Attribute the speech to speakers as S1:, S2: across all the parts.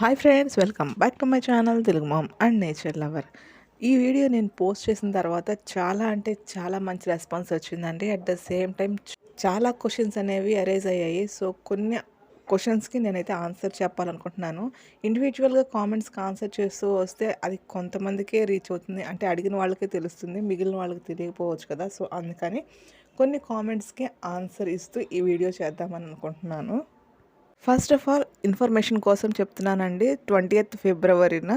S1: Hi friends welcome back to my channel Telugu mom and nature lover. ఈ video నేను post చేసిన తర్వాత చాలా అంటే చాలా మంచి రెస్పాన్స్ వచ్చిందండి. అట్ ద సేమ్ టైం చాలా క్వశ్చన్స్ అనేవి అరేజ్ అయ్యాయి. సో కొన్ని క్వశ్చన్స్కి నేనైతే ఆన్సర్ చెప్పాలనుకుంటున్నాను. ఇండివిజువల్గా కామెంట్స్కి ఆన్సర్ చేస్తూ వస్తే అది కొంతమందికే రీచ్ అవుతుంది. అంటే అడిగిన వాళ్ళకే తెలుస్తుంది మిగిలిన వాళ్ళకి తెలియకపోవచ్చు కదా. సో అందుకని కొన్ని కామెంట్స్కి ఆన్సర్ ఇస్తూ ఈ వీడియో చేద్దామని అనుకుంటున్నాను. ఫస్ట్ ఆఫ్ ఆల్ ఇన్ఫర్మేషన్ కోసం చెప్తున్నానండి. ట్వంటీ ఎయిత్ ఫిబ్రవరిన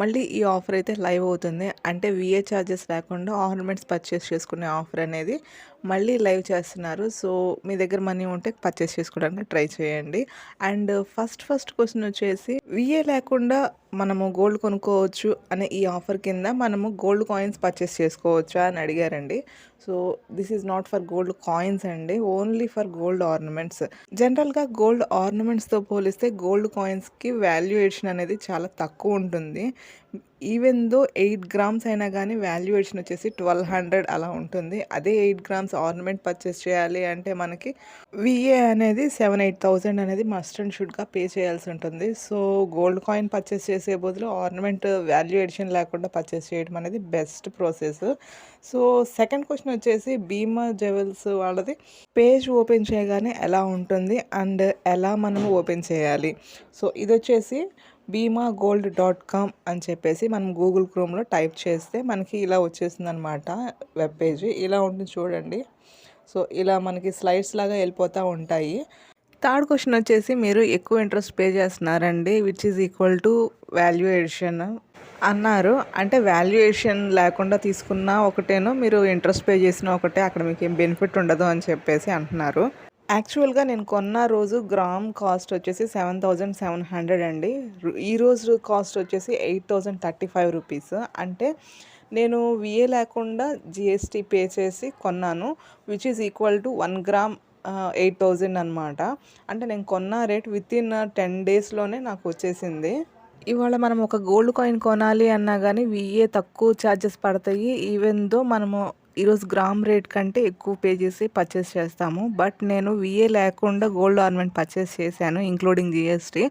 S1: మళ్ళీ ఈ ఆఫర్ అయితే లైవ్ అవుతుంది. అంటే విఏ ఛార్జెస్ లేకుండా ఆర్నమెంట్స్ పర్చేస్ చేసుకునే ఆఫర్ అనేది మళ్ళీ లైవ్ చేస్తున్నారు. సో మీ దగ్గర మనీ ఉంటే పర్చేస్ చేసుకోవడానికి ట్రై చేయండి. అండ్ ఫస్ట్ ఫస్ట్ క్వశ్చన్ వచ్చేసి విఏ లేకుండా మనము గోల్డ్ కొనుక్కోవచ్చు అనే ఈ ఆఫర్ కింద మనము గోల్డ్ కాయిన్స్ పర్చేస్ చేసుకోవచ్చా అని అడిగారండి. So this is not for gold coins అండి. ఓన్లీ ఫర్ గోల్డ్ ఆర్నమెంట్స్ జనరల్గా గోల్డ్ ఆర్నమెంట్స్తో పోలిస్తే గోల్డ్ కాయిన్స్కి వాల్యుయేషన్ అనేది చాలా తక్కువ ఉంటుంది. ఈవెన్ దో ఎయిట్ గ్రామ్స్ అయినా కానీ వాల్యుయేషన్ వచ్చేసి ట్వెల్వ్ హండ్రెడ్ అలా ఉంటుంది. అదే ఎయిట్ గ్రామ్స్ ఆర్నమెంట్ పర్చేస్ చేయాలి అంటే మనకి విఏ అనేది సెవెన్ ఎయిట్ థౌజండ్ అనేది మస్ట్ అండ్ షుడ్గా పే చేయాల్సి ఉంటుంది. సో గోల్డ్ కాయిన్ పర్చేస్ చేసే బదులు ఆర్నమెంట్ వాల్యుయేషన్ లేకుండా పర్చేస్ చేయడం అనేది best process. So second question వచ్చేసి భీమా జెవెల్స్ వాళ్ళది పేజ్ ఓపెన్ చేయగానే ఎలా ఉంటుంది అండ్ ఎలా మనం ఓపెన్ చేయాలి. సో ఇది వచ్చేసి బీమా గోల్డ్ డాట్ కామ్ అని చెప్పేసి మనం గూగుల్ క్రోమ్లో టైప్ చేస్తే మనకి ఇలా వచ్చేసింది అనమాట వెబ్ పేజీ. ఇలా ఉంటుంది చూడండి. సో ఇలా మనకి స్లైడ్స్ లాగా వెళ్ళిపోతూ ఉంటాయి. థర్డ్ క్వశ్చన్ వచ్చేసి మీరు ఎక్కువ ఇంట్రెస్ట్ పే చేస్తున్నారండి which is equal to valuation అన్నారు. అంటే వాల్యుయేషన్ లేకుండా తీసుకున్న ఒకటేనో మీరు ఇంట్రెస్ట్ పే చేసిన ఒకటే అక్కడ మీకు ఏం బెనిఫిట్ ఉండదు అని చెప్పేసి అంటున్నారు. యాక్చువల్గా నేను కొన్న రోజు గ్రామ్ కాస్ట్ వచ్చేసి సెవెన్ థౌజండ్ సెవెన్ హండ్రెడ్ అండి. ఈ రోజు కాస్ట్ వచ్చేసి eight thousand thirty five rupees. అంటే నేను విఏ లేకుండా జిఎస్టీ పే చేసి కొన్నాను which is equal to one gram eight thousand అనమాట అంటే నేను కొన్న రేట్ విత్ ఇన్ టెన్ డేస్లోనే నాకు వచ్చేసింది. ఇవాళ మనం ఒక గోల్డ్ కాయిన్ కొనాలి అన్నా కానీ విఏ తక్కువ ఛార్జెస్ పడతాయి. ఈవెన్ దో మనము ఈరోజు గ్రామ్ రేట్ కంటే ఎక్కువ పే చేసి పర్చేస్ చేస్తాము. బట్ నేను విఏ లేకుండా గోల్డ్ ఆర్నమెంట్ పర్చేస్ చేశాను ఇంక్లూడింగ్ జిఎస్టీ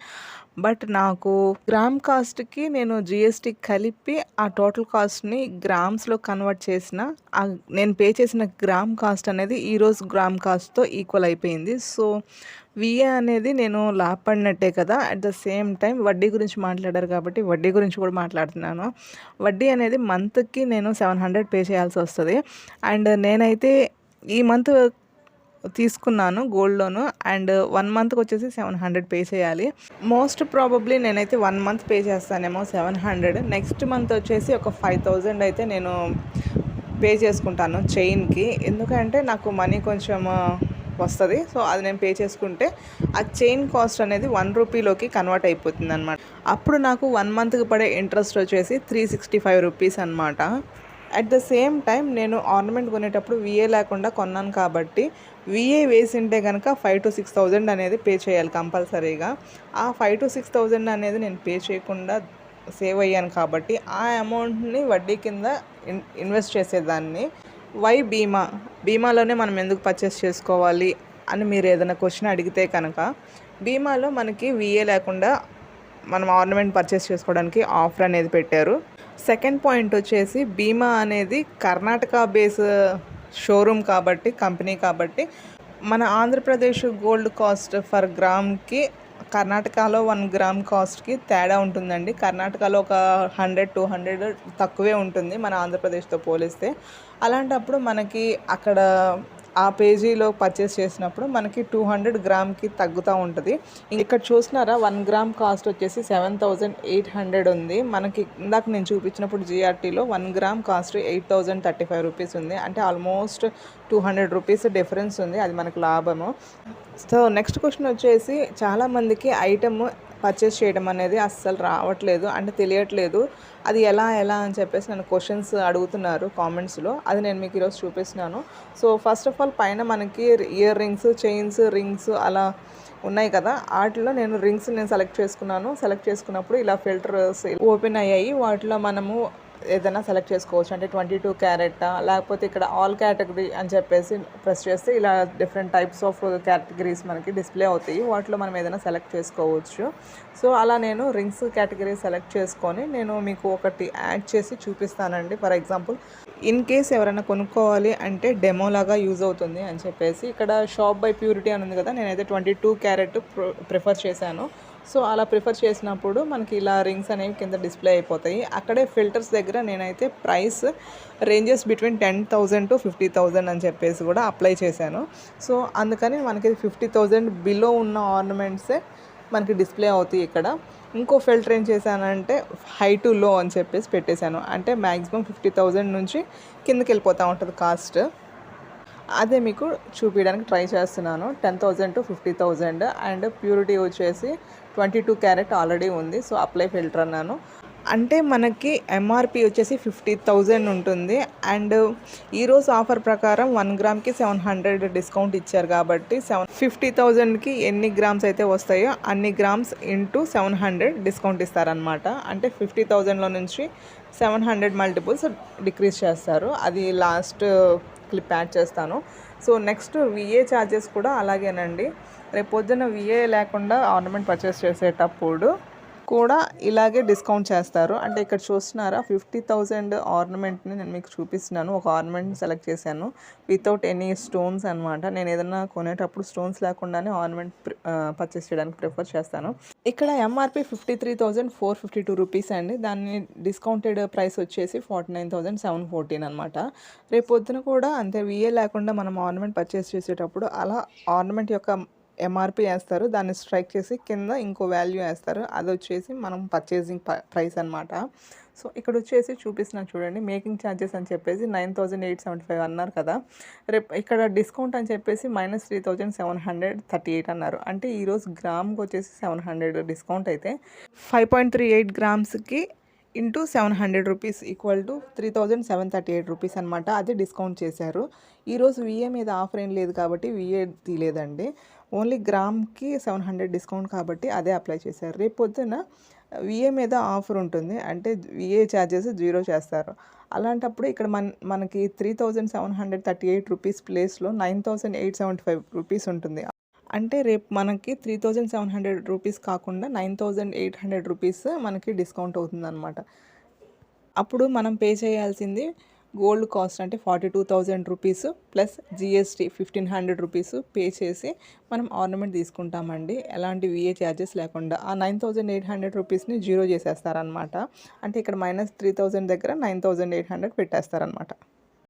S1: బట్ నాకు గ్రామ్ కాస్ట్కి నేను జిఎస్టీ కలిపి ఆ టోటల్ కాస్ట్ని గ్రామ్స్లో కన్వర్ట్ చేసిన నేను పే చేసిన గ్రామ్ కాస్ట్ అనేది ఈరోజు గ్రామ్ కాస్ట్తో ఈక్వల్ అయిపోయింది. సో విఏ అనేది నేను లాభపడినట్టే కదా అట్ ద సేమ్ టైం వడ్డీ గురించి మాట్లాడారు కాబట్టి వడ్డీ గురించి కూడా మాట్లాడుతున్నాను. వడ్డీ అనేది మంత్కి నేను సెవెన్ హండ్రెడ్ పే చేయాల్సి వస్తుంది. అండ్ నేనైతే ఈ మంత్ తీసుకున్నాను గోల్డ్ లోను అండ్ వన్ మంత్కి వచ్చేసి సెవెన్ హండ్రెడ్ పే చేయాలి. మోస్ట్ ప్రాబబ్లీ నేనైతే వన్ మంత్ పే చేస్తానేమో సెవెన్ హండ్రెడ్ నెక్స్ట్ మంత్ వచ్చేసి ఒక ఫైవ్ థౌజండ్ అయితే నేను పే చేసుకుంటాను చైన్కి ఎందుకంటే నాకు మనీ కొంచెం వస్తుంది. సో అది నేను పే చేసుకుంటే ఆ చైన్ కాస్ట్ అనేది వన్ రూపీలోకి కన్వర్ట్ అయిపోతుంది అనమాట అప్పుడు నాకు వన్ మంత్కి పడే ఇంట్రెస్ట్ వచ్చేసి త్రీ సిక్స్టీ ఫైవ్ రూపీస్ అనమాట అట్ ద సేమ్ టైం నేను ఆర్నమెంట్ కొనేటప్పుడు విఏ లేకుండా కొన్నాను కాబట్టి విఏ వేసింటే కనుక ఫైవ్ టు సిక్స్ థౌజండ్ అనేది పే చేయాలి కంపల్సరీగా. ఆ ఫైవ్ టు సిక్స్ థౌజండ్ అనేది నేను పే చేయకుండా సేవ్ అయ్యాను కాబట్టి ఆ అమౌంట్ని వడ్డీ కింద ఇన్వెస్ట్ చేసేదాన్ని. వై బీమా బీమాలోనే మనం ఎందుకు పర్చేస్ చేసుకోవాలి అని మీరు ఏదైనా క్వశ్చన్ అడిగితే కనుక బీమాలో మనకి విఏ లేకుండా మనం ఆర్నమెంట్ పర్చేస్ చేసుకోవడానికి ఆఫర్ అనేది పెట్టారు. సెకండ్ పాయింట్ వచ్చేసి బీమా అనేది కర్ణాటక బేస్ షోరూమ్ కాబట్టి కంపెనీ కాబట్టి మన ఆంధ్రప్రదేశ్ గోల్డ్ కాస్ట్ ఫర్ గ్రామ్కి కర్ణాటకలో వన్ గ్రామ్ కాస్ట్కి తేడా ఉంటుందండి. కర్ణాటకలో ఒక హండ్రెడ్ టూ హండ్రెడ్ తక్కువే ఉంటుంది మన ఆంధ్రప్రదేశ్తో పోలిస్తే. అలాంటప్పుడు మనకి అక్కడ ఆ పేజీలో పర్చేస్ చేసినప్పుడు మనకి టూ హండ్రెడ్ గ్రామ్కి తగ్గుతూ ఉంటుంది. ఇక్కడ చూసినారా వన్ గ్రామ్ కాస్ట్ వచ్చేసి సెవెన్ థౌజండ్ ఎయిట్ హండ్రెడ్ ఉంది. మనకి ఇందాక నేను చూపించినప్పుడు జిఆర్టీలో one gram cost eight thousand thirty five rupees ఉంది. అంటే almost two hundred rupees difference ఉంది అది మనకు లాభము. సో నెక్స్ట్ క్వశ్చన్ వచ్చేసి చాలామందికి ఐటమ్ పర్చేస్ చేయడం అనేది అస్సలు రావట్లేదు అంటే తెలియట్లేదు. అది ఎలా ఎలా అని చెప్పేసి నన్ను క్వశ్చన్స్ అడుగుతున్నారు కామెంట్స్లో అది నేను మీకు ఈరోజు చూపిస్తున్నాను. సో ఫస్ట్ ఆఫ్ ఆల్ పైన మనకి ఇయర్ రింగ్స్ చైన్స్ రింగ్స్ అలా ఉన్నాయి కదా. వాటిలో నేను రింగ్స్ నేను సెలెక్ట్ చేసుకున్నాను. సెలెక్ట్ చేసుకున్నప్పుడు ఇలా ఫిల్టర్స్ ఓపెన్ అయ్యాయి. వాటిలో మనము ఏదైనా సెలెక్ట్ చేసుకోవచ్చు. అంటే ట్వంటీ టూ క్యారెటా? లేకపోతే ఇక్కడ ఆల్ కేటగిరీ అని చెప్పేసి ప్రెస్ చేస్తే ఇలా డిఫరెంట్ టైప్స్ ఆఫ్ కేటగిరీస్ మనకి డిస్ప్లే అవుతాయి. వాటిలో మనం ఏదైనా సెలెక్ట్ చేసుకోవచ్చు. సో అలా నేను రింగ్స్ కేటగిరీ సెలెక్ట్ చేసుకొని నేను మీకు ఒకటి యాడ్ చేసి చూపిస్తానండి. ఫర్ ఎగ్జాంపుల్ ఇన్ కేస్ ఎవరైనా కొనుక్కోవాలి అంటే డెమో లాగా యూజ్ అవుతుంది అని చెప్పేసి. ఇక్కడ షాప్ బై ప్యూరిటీ అని ఉంది కదా నేనైతే ట్వంటీ టూ క్యారెట్ ప్రిఫర్ చేశాను. సో అలా ప్రిఫర్ చేసినప్పుడు మనకి ఇలా రింగ్స్ అనేవి కింద డిస్ప్లే అయిపోతాయి. అక్కడే ఫిల్టర్స్ దగ్గర నేనైతే price ranges between ten thousand to fifty thousand అని చెప్పేసి కూడా అప్లై చేశాను. సో అందుకని మనకి ఫిఫ్టీ థౌజండ్ బిలో ఉన్న ఆర్నమెంట్సే మనకి డిస్ప్లే అవుతాయి ఇక్కడ. ఇంకో ఫిల్టర్ ఏం చేశానంటే హై టు లో అని చెప్పేసి పెట్టేశాను. అంటే మ్యాక్సిమం ఫిఫ్టీ థౌజండ్ నుంచి కిందకి వెళ్ళిపోతూ ఉంటుంది కాస్ట్. అదే మీకు చూపించడానికి ట్రై చేస్తున్నాను. Ten thousand to fifty thousand and purity వచ్చేసి ట్వంటీ టూ క్యారెట్ ఆల్రెడీ ఉంది. సో అప్లై ఫిల్టర్ అన్నాను. అంటే మనకి ఎంఆర్పి వచ్చేసి ఫిఫ్టీ థౌజండ్ ఉంటుంది. అండ్ ఈరోజు ఆఫర్ ప్రకారం వన్ గ్రామ్కి సెవెన్ హండ్రెడ్ డిస్కౌంట్ ఇచ్చారు కాబట్టి సెవెన్ ఫిఫ్టీ థౌజండ్కి ఎన్ని గ్రామ్స్ అయితే వస్తాయో అన్ని grams into seven hundred discount ఇస్తారనమాట అంటే ఫిఫ్టీ థౌజండ్లో నుంచి సెవెన్ హండ్రెడ్ మల్టిపుల్స్ డిక్రీజ్ చేస్తారు. అది లాస్ట్ క్లిప్ యాడ్ చేస్తాను. సో నెక్స్ట్ విఏ ఛార్జెస్ కూడా అలాగేనండి. రేపు పొద్దున్న విఏ లేకుండా ఆర్నమెంట్ పర్చేస్ చేసేటప్పుడు కూడా ఇలాగే డిస్కౌంట్ చేస్తారు. అంటే ఇక్కడ చూస్తున్నారా ఫిఫ్టీ థౌజండ్ ఆర్నమెంట్ని నేను మీకు చూపిస్తున్నాను. ఒక ఆర్నమెంట్ని సెలెక్ట్ చేశాను. వితౌట్ ఎనీ స్టోన్స్ అనమాట నేను ఏదైనా కొనేటప్పుడు స్టోన్స్ లేకుండానే ఆర్నమెంట్ పర్చేస్ చేయడానికి ప్రిఫర్ చేస్తాను. ఇక్కడ MRP fifty three thousand four fifty two rupees అండి. దాన్ని డిస్కౌంటెడ్ ప్రైస్ వచ్చేసి forty nine thousand seven fourteen అనమాట రేపు పొద్దున కూడా అంతే విఏ లేకుండా మనం ఆర్నమెంట్ పర్చేస్ చేసేటప్పుడు అలా ఆర్నమెంట్ యొక్క ఎంఆర్పి వేస్తారు దాన్ని స్ట్రైక్ చేసి కింద ఇంకో వాల్యూ వేస్తారు. అది వచ్చేసి మనం పర్చేసింగ్ ప్రైస్ అనమాట సో ఇక్కడ వచ్చేసి చూపిస్తున్నాను చూడండి. మేకింగ్ ఛార్జెస్ అని చెప్పేసి nine thousand eight seventy five అన్నారు కదా. రేపు ఇక్కడ డిస్కౌంట్ అని చెప్పేసి minus three thousand seven hundred thirty eight అన్నారు. అంటే ఈరోజు గ్రామ్కి వచ్చేసి సెవెన్ హండ్రెడ్ డిస్కౌంట్ అయితే five point three eight గ్రామ్స్కి into seven hundred rupees equal to three thousand seven thirty eight rupees అనమాట అది డిస్కౌంట్ చేశారు. ఈరోజు విఏ మీద ఆఫర్ ఏం లేదు కాబట్టి విఏ తీలేదండి. ఓన్లీ గ్రామ్కి సెవెన్ హండ్రెడ్ డిస్కౌంట్ కాబట్టి అదే అప్లై చేశారు. రేపు పొద్దున విఏ మీద ఆఫర్ ఉంటుంది. అంటే విఏ ఛార్జెస్ జీరో చేస్తారు. అలాంటప్పుడు ఇక్కడ మన మనకి three thousand seven hundred thirty eight rupees ప్లేస్లో nine thousand eight seventy five rupees ఉంటుంది. అంటే రేపు మనకి three thousand seven hundred rupees కాకుండా nine thousand eight hundred rupees మనకి డిస్కౌంట్ అవుతుందన్నమాట. అప్పుడు మనం పే చేయాల్సింది గోల్డ్ కాస్ట్ అంటే forty two thousand rupees plus GST fifteen hundred rupees pay చేసి మనం ఆర్నమెంట్ తీసుకుంటామండి. ఎలాంటి విఏ ఛార్జెస్ లేకుండా ఆ నైన్ థౌజండ్ ఎయిట్ హండ్రెడ్ రూపీస్ని జీరో చేసేస్తారనమాట అంటే ఇక్కడ మైనస్ త్రీ థౌజండ్ దగ్గర నైన్ థౌజండ్ ఎయిట్ హండ్రెడ్ పెట్టేస్తారనమాట